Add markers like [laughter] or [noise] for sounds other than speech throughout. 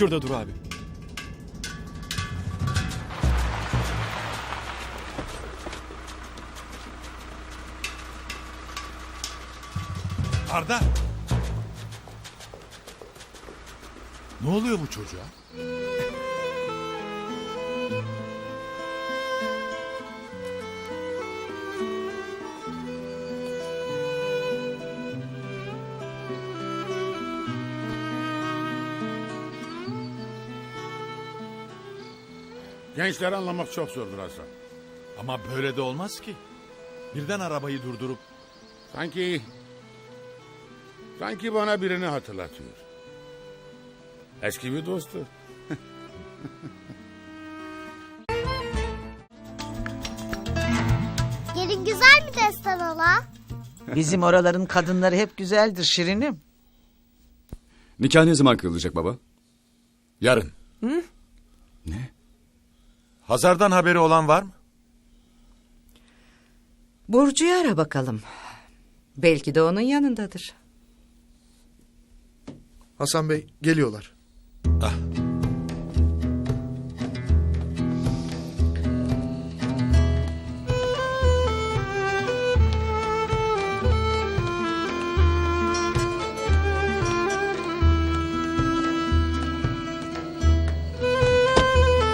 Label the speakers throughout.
Speaker 1: Şurada dur abi.
Speaker 2: Arda! Ne oluyor bu çocuğa?
Speaker 3: Gençleri anlamak çok zordur Hasan.
Speaker 2: Ama böyle de olmaz ki. Birden arabayı durdurup
Speaker 3: Sanki... Sanki bana birini hatırlatıyor. Eski bir dostu. [laughs]
Speaker 4: Gelin güzel mi destan hala?
Speaker 5: Bizim oraların kadınları hep güzeldir Şirinim.
Speaker 6: Nikah ne zaman kıyılacak baba?
Speaker 2: yarın.
Speaker 6: Ne?
Speaker 2: Hazar'dan haberi olan var mı?
Speaker 7: Burcu'yu ara bakalım. Belki de onun yanındadır.
Speaker 8: Hasan Bey geliyorlar.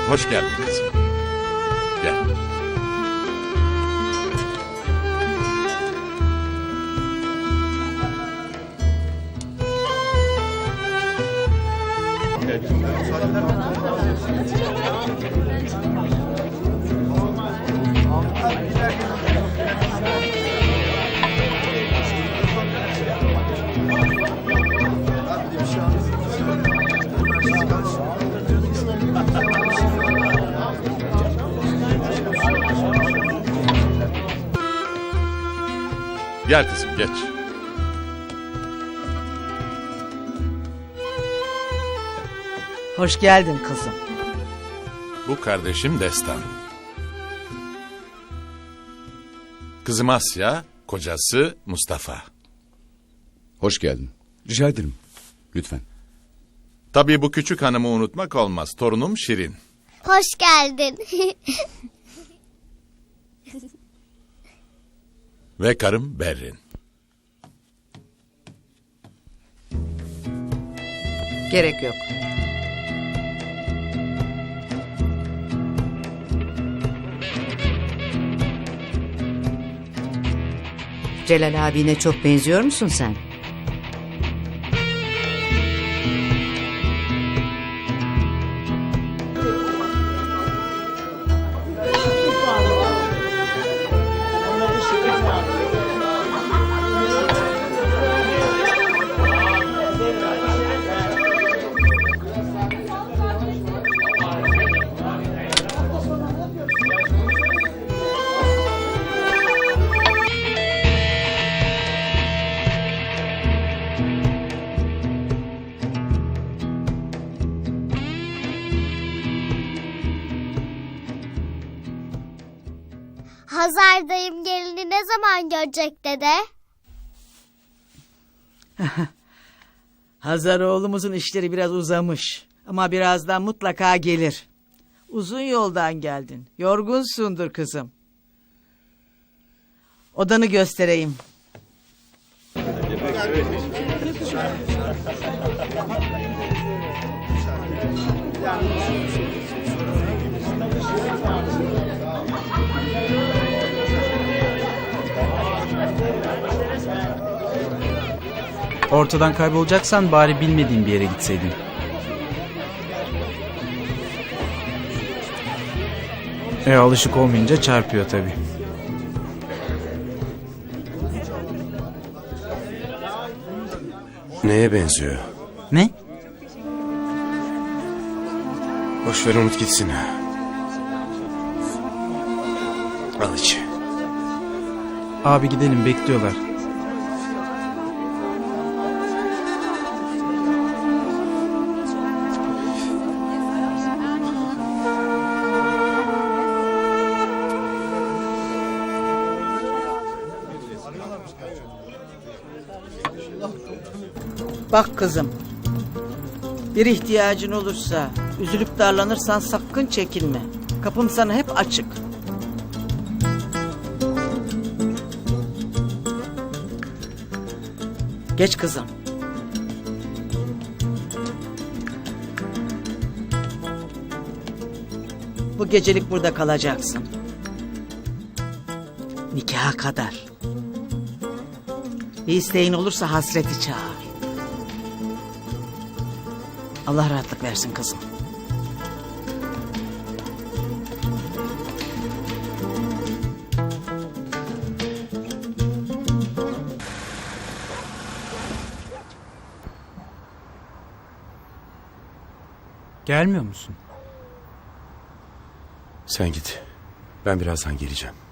Speaker 2: Hoş geldin kızım. Gel kızım geç.
Speaker 5: Hoş geldin kızım.
Speaker 2: Bu kardeşim Destan. Kızım Asya, kocası Mustafa.
Speaker 6: Hoş geldin. Rica ederim. Lütfen.
Speaker 2: Tabii bu küçük hanımı unutmak olmaz. Torunum Şirin.
Speaker 4: Hoş geldin. [laughs]
Speaker 2: Ve karım Berrin.
Speaker 7: Gerek yok. Celal abine çok benziyor musun sen?
Speaker 4: Hazar dayım gelini ne zaman görecek dede? [laughs]
Speaker 5: Hazar oğlumuzun işleri biraz uzamış. Ama birazdan mutlaka gelir. Uzun yoldan geldin. Yorgunsundur kızım. Odanı göstereyim. [laughs]
Speaker 9: Ortadan kaybolacaksan bari bilmediğin bir yere gitseydin. E alışık olmayınca çarpıyor tabii.
Speaker 8: Neye benziyor?
Speaker 9: Ne?
Speaker 8: Boş ver unut gitsin. Al iç.
Speaker 9: Abi gidelim bekliyorlar.
Speaker 5: Bak kızım. Bir ihtiyacın olursa, üzülüp darlanırsan sakın çekinme. Kapım sana hep açık. Geç kızım. Bu gecelik burada kalacaksın. Nikaha kadar. Bir isteğin olursa hasreti çağır. Allah rahatlık versin kızım.
Speaker 9: Gelmiyor musun?
Speaker 8: Sen git. Ben birazdan geleceğim.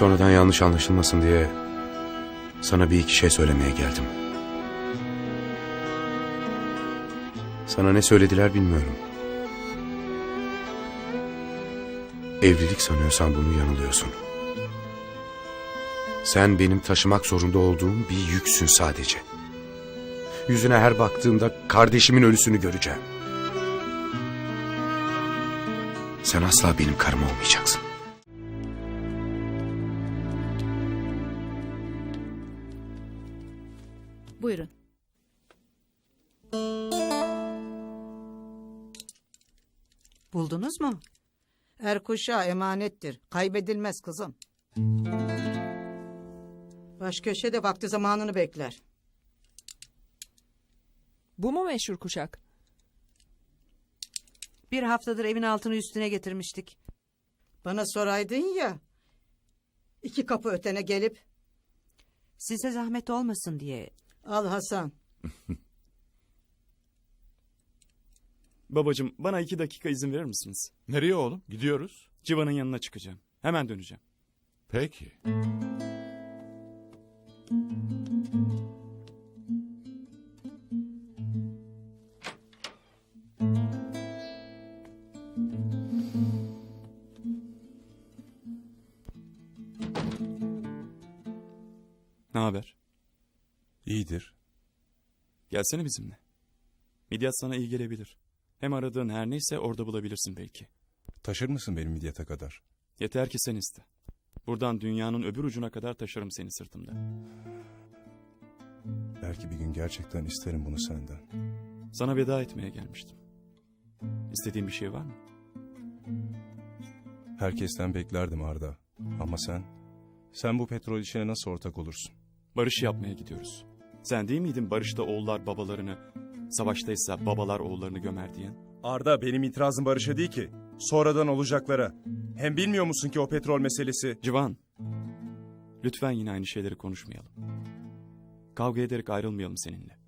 Speaker 8: Sonradan yanlış anlaşılmasın diye sana bir iki şey söylemeye geldim. Sana ne söylediler bilmiyorum. Evlilik sanıyorsan bunu yanılıyorsun. Sen benim taşımak zorunda olduğum bir yüksün sadece. Yüzüne her baktığımda kardeşimin ölüsünü göreceğim. Sen asla benim karım olmayacaksın.
Speaker 1: Buyurun.
Speaker 5: Buldunuz mu? Er kuşağı emanettir. Kaybedilmez kızım. Baş köşede vakti zamanını bekler.
Speaker 1: Bu mu meşhur kuşak?
Speaker 5: Bir haftadır evin altını üstüne getirmiştik. Bana soraydın ya. iki kapı ötene gelip
Speaker 7: Size zahmet olmasın diye.
Speaker 5: Al Hasan. [laughs]
Speaker 10: Babacım bana iki dakika izin verir misiniz?
Speaker 2: Nereye oğlum? Gidiyoruz.
Speaker 10: Civan'ın yanına çıkacağım. Hemen döneceğim.
Speaker 2: Peki.
Speaker 10: Ne haber?
Speaker 8: İyidir.
Speaker 10: Gelsene bizimle. Midyat sana iyi gelebilir. Hem aradığın her neyse orada bulabilirsin belki.
Speaker 8: Taşır mısın benim midyata kadar?
Speaker 10: Yeter ki sen iste. Buradan dünyanın öbür ucuna kadar taşırım seni sırtımda.
Speaker 8: Belki bir gün gerçekten isterim bunu senden.
Speaker 10: Sana veda etmeye gelmiştim. İstediğin bir şey var mı?
Speaker 8: Herkesten beklerdim Arda. Ama sen, sen bu petrol işine nasıl ortak olursun?
Speaker 10: Barış yapmaya gidiyoruz. Sen değil miydin barışta oğullar babalarını, savaştaysa babalar oğullarını gömer diyen?
Speaker 11: Arda benim itirazım barışa değil ki. Sonradan olacaklara. Hem bilmiyor musun ki o petrol meselesi?
Speaker 10: Civan, lütfen yine aynı şeyleri konuşmayalım. Kavga ederek ayrılmayalım seninle.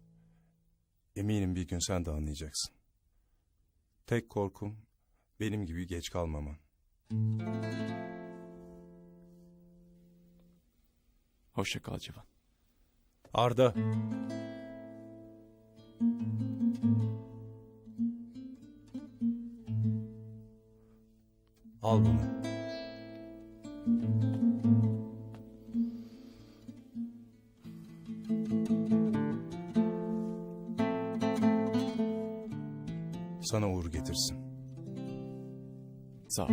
Speaker 8: Eminim bir gün sen de anlayacaksın. Tek korkum benim gibi geç kalmaman.
Speaker 10: Hoşça kal Civan.
Speaker 11: Arda.
Speaker 8: Al bunu. Sana uğur getirsin.
Speaker 10: Sağ ol.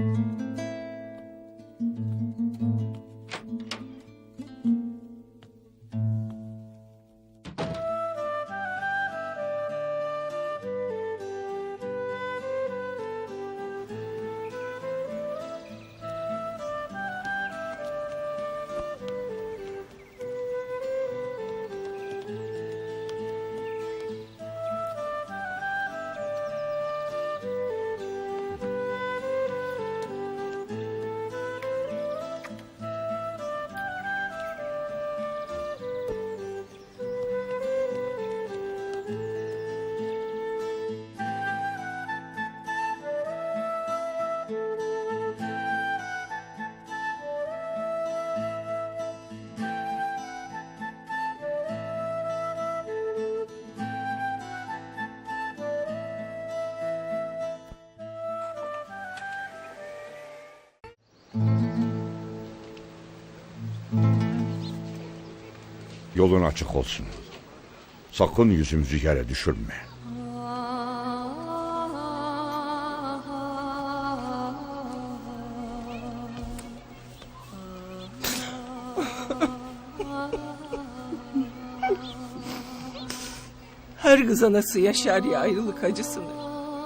Speaker 3: Yolun açık olsun. Sakın yüzümüzü yere düşürme.
Speaker 1: Her kız anası yaşar ya ayrılık acısını.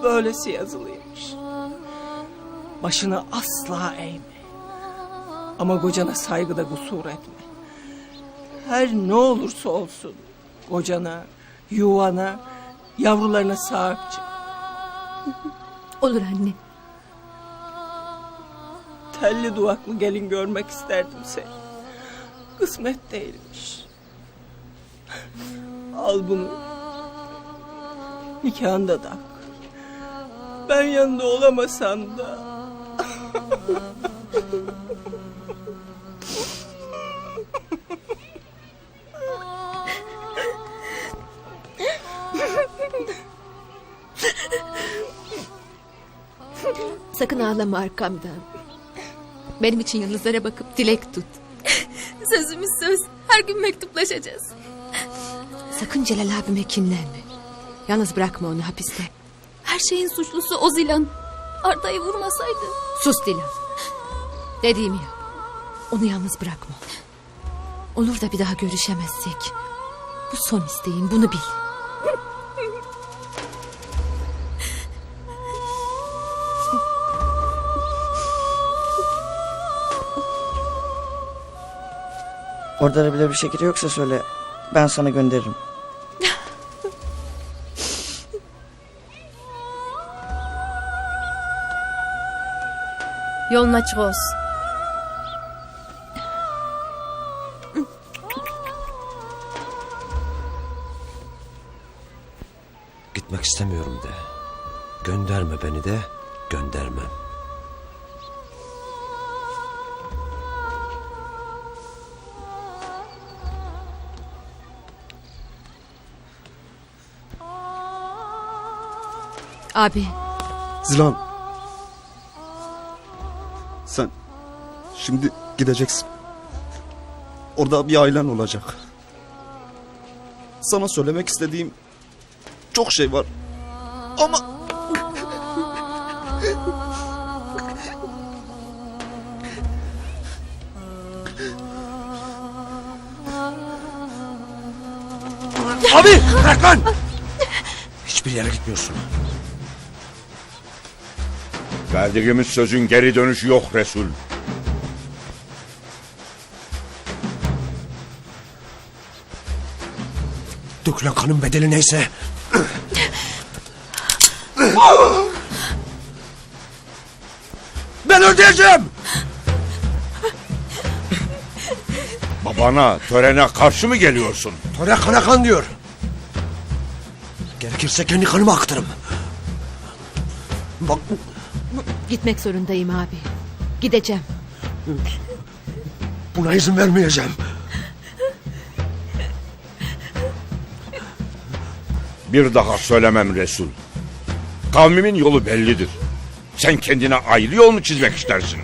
Speaker 1: Böylesi yazılıymış. Başını asla eğme. Ama kocana saygıda kusur etme. Her ne olursa olsun kocana, yuvana, yavrularına sahip çık. [laughs]
Speaker 12: Olur anne.
Speaker 1: Telli duvaklı gelin görmek isterdim seni. Kısmet değilmiş. Al bunu. Nikahında tak. Ben yanında olamasam da. [laughs]
Speaker 12: Sakın ağlama arkamdan. Benim için yıldızlara bakıp dilek tut. [laughs]
Speaker 13: Sözümüz söz. Her gün mektuplaşacağız.
Speaker 12: Sakın Celal abime kinlenme. Yalnız bırakma onu hapiste.
Speaker 13: Her şeyin suçlusu o Zilan. Arda'yı vurmasaydı.
Speaker 12: Sus Dilan. Dediğimi yap. Onu yalnız bırakma. Olur da bir daha görüşemezsek. Bu son isteğim bunu bil.
Speaker 5: Orada da bile bir şekilde yoksa söyle. Ben sana gönderirim.
Speaker 13: Yolun açık olsun.
Speaker 8: Gitmek istemiyorum de. Gönderme beni de göndermem.
Speaker 12: Abi
Speaker 11: Zilan. Sen şimdi gideceksin. Orada bir ailen olacak. Sana söylemek istediğim çok şey var. Ama
Speaker 8: Abi bırak lan! Hiçbir yere gitmiyorsun.
Speaker 3: Verdiğimiz sözün geri dönüşü yok Resul.
Speaker 8: Dökülen kanın bedeli neyse. ben ödeyeceğim!
Speaker 3: Babana, törene karşı mı geliyorsun?
Speaker 8: Töre kana kan diyor. Gerekirse kendi kanımı aktarım. Bak
Speaker 12: gitmek zorundayım abi. Gideceğim.
Speaker 8: buna izin vermeyeceğim.
Speaker 3: Bir daha söylemem Resul. Kavmimin yolu bellidir. Sen kendine ayrı yol mu çizmek istersin?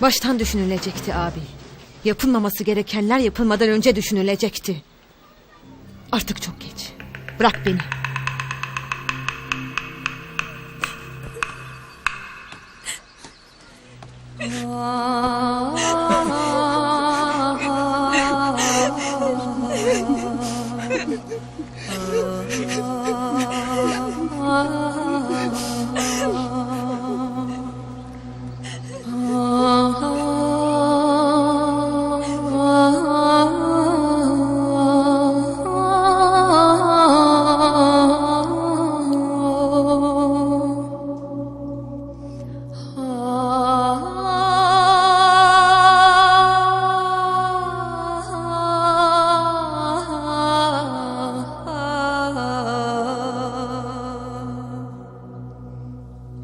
Speaker 12: Baştan düşünülecekti abi. Yapılmaması gerekenler yapılmadan önce düşünülecekti. Artık çok geç. Bırak beni.